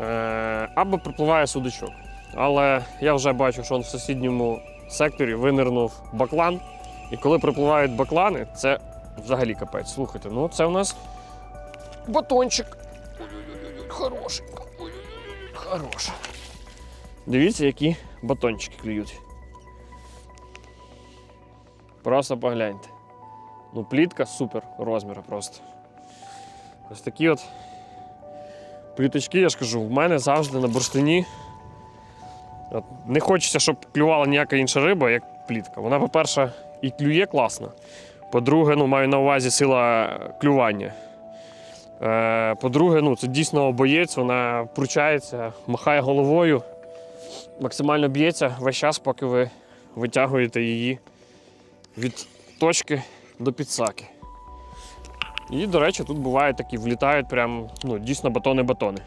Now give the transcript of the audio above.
Е, або припливає судачок. Але я вже бачу, що в сусідньому секторі винирнув баклан. І коли припливають баклани, це взагалі капець. Слухайте, ну це у нас батончик. Хороший. Хороший. Дивіться, які батончики клюють. Просто погляньте. Ну, плітка супер розміру просто. Ось такі от пліточки, я ж кажу, в мене завжди на бурштині. От, не хочеться, щоб клювала ніяка інша риба, як плітка. Вона, по-перше, і клює класно. По-друге, ну, маю на увазі сила клювання. Е, по-друге, ну, це дійсно боєць, вона пручається, махає головою, максимально б'ється весь час, поки ви витягуєте її від точки до підсаки. І, до речі, тут бувають такі, влітають прям ну, дійсно батони-батони.